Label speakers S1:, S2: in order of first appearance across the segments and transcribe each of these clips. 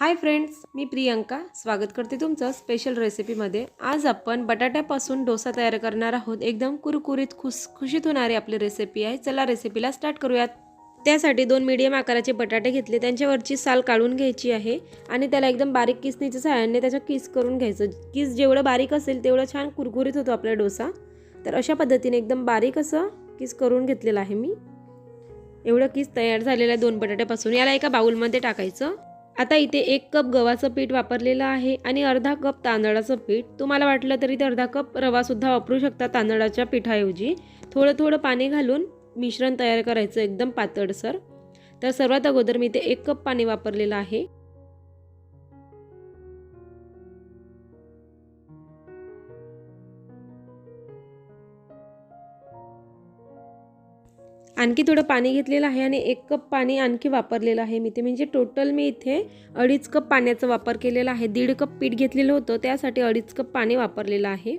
S1: Hi friends मी प्रियंका. स्वागत करते तुमचं स्पेशल रेसिपीमध्ये आज आपण बटाट्यापासून डोसा तयार करणार आहोत. एकदम कुरकुरीत खुस खुशीत होणारी आपली रेसिपी आहे. चला रेसिपीला स्टार्ट करूयात. त्यासाठी दोन मीडियम आकाराचे बटाटे घेतले. त्यांच्यावरची साल काढून घ्यायची आहे आणि त्याला एकदम बारीक किसनीच्या सहाय्याने त्याचा किस करून घ्यायचं. किस जेवढं बारीक असेल तेवढं छान कुरकुरीत होतो आपला डोसा. तर अशा पद्धतीने एकदम बारीक असं किस करून घेतलेलं आहे मी. एवढं किस तयार झालेलं आहे दोन बटाट्यापासून. याला एका बाउलमध्ये टाकायचं. आता इथे एक कप गव्हाचं पीठ वापरलेलं आहे आणि अर्धा कप तांदळाचं पीठ. तुम्हाला वाटलं तरी ते अर्धा कप रवासुद्धा वापरू शकता तांदळाच्या पिठाऐवजी. थोडं थोडं पाणी घालून मिश्रण तयार करायचं एकदम पातळसर तर सर्वात अगोदर मी इथे एक कप पाणी वापरलेलं आहे. आणखी थोडं पाणी घेतलेलं आहे आणि एक कप पाणी आणखी वापरलेलं आहे मी ते. म्हणजे टोटल मी इथे अडीच कप पाण्याचा वापर केलेला आहे. दीड कप पीठ घेतलेलं होतं त्यासाठी अडीच कप पाणी वापरलेलं आहे.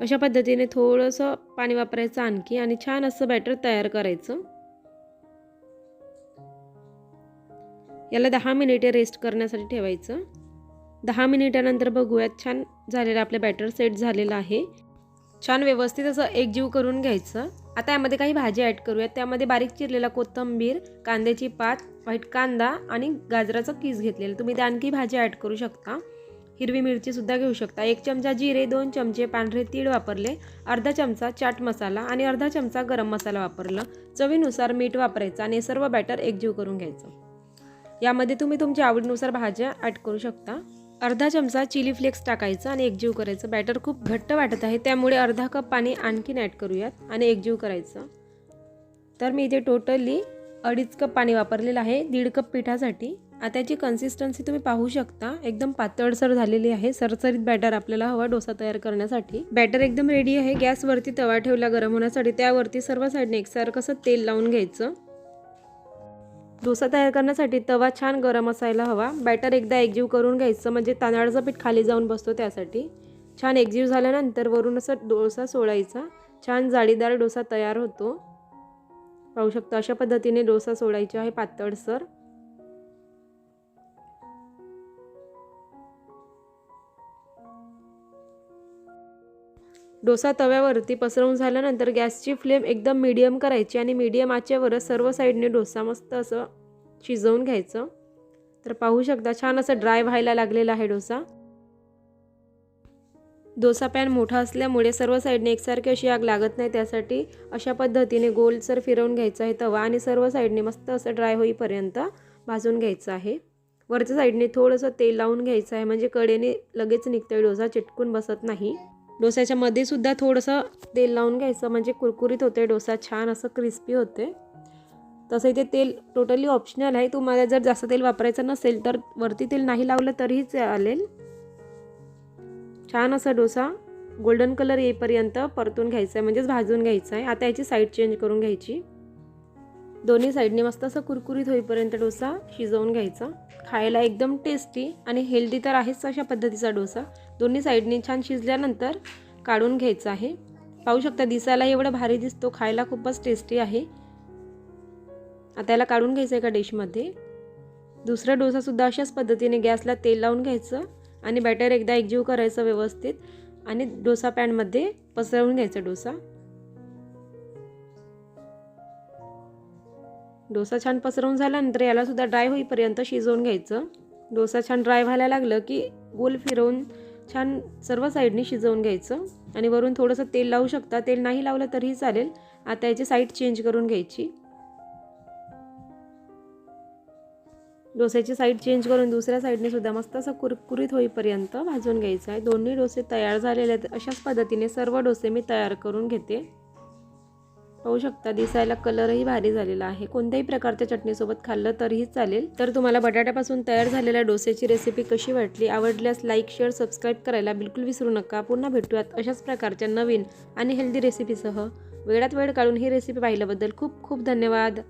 S1: अशा पद्धतीने थोडंसं पाणी वापरायचं आणखी आणि छान असं बॅटर तयार करायचं. याला दहा मिनिटे रेस्ट करण्यासाठी ठेवायचं. दहा मिनिटानंतर बघूयात छान झालेलं आपलं बॅटर सेट झालेलं आहे. छान व्यवस्थित असं एकजीव करून घ्यायचं. आता यामध्ये काही भाजी ॲड करूयात. त्यामध्ये बारीक चिरलेला कोथिंबीर कांद्याची पात व्हाईट कांदा आणि गाजराचं किस घेतलेलं. तुम्ही ते आणखी भाजी ॲड करू शकता. हिरवी मिरचीसुद्धा घेऊ शकता. एक चमचा जिरे दोन चमचे पांढरे तीळ वापरले. अर्धा चमचा चाट मसाला आणि अर्धा चमचा गरम मसाला वापरला. चवीनुसार मीठ वापरायचं आणि सर्व बॅटर एकजीव करून घ्यायचं. यामध्ये तुम्ही तुमच्या आवडीनुसार भाज्या ॲड करू शकता. अर्धा चमचा चिली फ्लेक्स टाकायचं आणि एकजीव करायचं. बॅटर खूप घट्ट वाटत आहे त्यामुळे अर्धा कप पाणी आणखीन ॲड करूयात आणि एकजीव करायचं. तर मी इथे टोटली अडीच कप पाणी वापरलेलं आहे दीड कप पिठासाठी. आता याची कन्सिस्टन्सी तुम्ही पाहू शकता. एकदम पातळसर झालेली आहे सरसरीत बॅटर आपल्याला हवा डोसा तयार करण्यासाठी. बॅटर एकदम रेडी आहे गॅसवरती तवा ठेवला गरम होण्यासाठी. त्यावरती सर्व साईडने एकसारखं कसं तेल लावून घ्यायचं. डोसा तयार करण्यासाठी तवा छान गरम असायला हवा. बॅटर एकदा एकजीव करून घ्यायचं म्हणजे तांदळाचं पीठ खाली जाऊन बसतो त्यासाठी. छान एकजीव झाल्यानंतर वरून असं डोसा सोडायचा. छान जाळीदार डोसा तयार होतो. पाहू शकतो अशा पद्धतीने डोसा सोडायचा आहे पातळसर डोसा तव्यावरती पसरवून झाल्यानंतर गॅसची फ्लेम एकदम मीडियम करायची आणि मीडियम आचेवरच सर्व साईडने डोसा मस्त असं शिजवून घ्यायचं. तर पाहू शकता छान असं ड्राय व्हायला लागलेला आहे डोसा. डोसा पॅन मोठा असल्यामुळे सर्व साईडने एकसारखी अशी आग लागत नाही. त्यासाठी अशा पद्धतीने गोलसर फिरवून घ्यायचा आहे तवा आणि सर्व साईडने मस्त असं ड्राय होईपर्यंत भाजून घ्यायचं आहे. वरच्या साईडने थोडंसं तेल लावून घ्यायचं आहे. म्हणजे कडेने लगेच निघतं डोसा चिटकून बसत नाही. डोस्याच्या मध्ये सुद्धा थोडंसं तेल लावून घ्यायचं म्हणजे कुरकुरीत होते डोसा छान असं क्रिस्पी होते. तसं इथे तेल टोटली ऑप्शनल आहे. तुम्हाला जर जास्त तेल वापरायचं नसेल तर वरती तेल नाही लावलं तरीही चालेल. छान असा डोसा गोल्डन कलर येईपर्यंत परतून घ्यायचा आहे म्हणजेच भाजून घ्यायचा आहे. आता याची साईड चेंज करून घ्यायची. दोन्ही साईडने मस्त असं कुरकुरीत होईपर्यंत डोसा शिजवून घ्यायचा. खायला एकदम टेस्टी आणि हेल्दी तर आहेच अशा पद्धतीचा डोसा. दोन्ही साईडने छान शिजल्यानंतर काढून घ्यायचं आहे. पाहू शकता दिसायला एवढं भारी दिसतो खायला खूपच टेस्टी आहे. आता याला काढून घ्यायचं एका डिशमध्ये दुसरा डोसासुद्धा अशाच पद्धतीने गॅसला तेल लावून घ्यायचं आणि बॅटर एकदा एकजीव करायचं व्यवस्थित आणि डोसा पॅनमध्ये पसरवून घ्यायचा डोसा. डोसा छान पसरवून झाल्यानंतर यालासुद्धा ड्राय होईपर्यंत शिजवून घ्यायचं. डोसा छान ड्राय व्हायला लागलं की गोल फिरवून छान सर्व साईडनी शिजवून घ्यायचं. आणि वरून थोडंसं तेल लावू शकता. तेल नाही लावलं तरीही चालेल. आता याची साईड चेंज करून घ्यायची. डोस्याची साईड चेंज करून दुसऱ्या साईडने सुद्धा मस्त असं कुरकुरीत होईपर्यंत भाजून घ्यायचं आहे. दोन्ही डोसे तयार झालेले आहेत. अशाच पद्धतीने सर्व डोसे मी तयार करून घेते. पाहू शकता दिसायला कलरही भारी झालेला आहे. कोणत्याही प्रकारच्या चटणीसोबत खाल्लं तरीही चालेल. तर तुम्हाला बटाट्यापासून तयार झालेल्या डोसेची रेसिपी कशी वाटली आवडल्यास लाईक शेअर सबस्क्राईब करायला बिलकुल विसरू नका. पुन्हा भेटूयात अशाच प्रकारच्या नवीन आणि हेल्दी रेसिपीसह वेळात वेळ काढून ही रेसिपी पाहिल्याबद्दल खूप खूप धन्यवाद.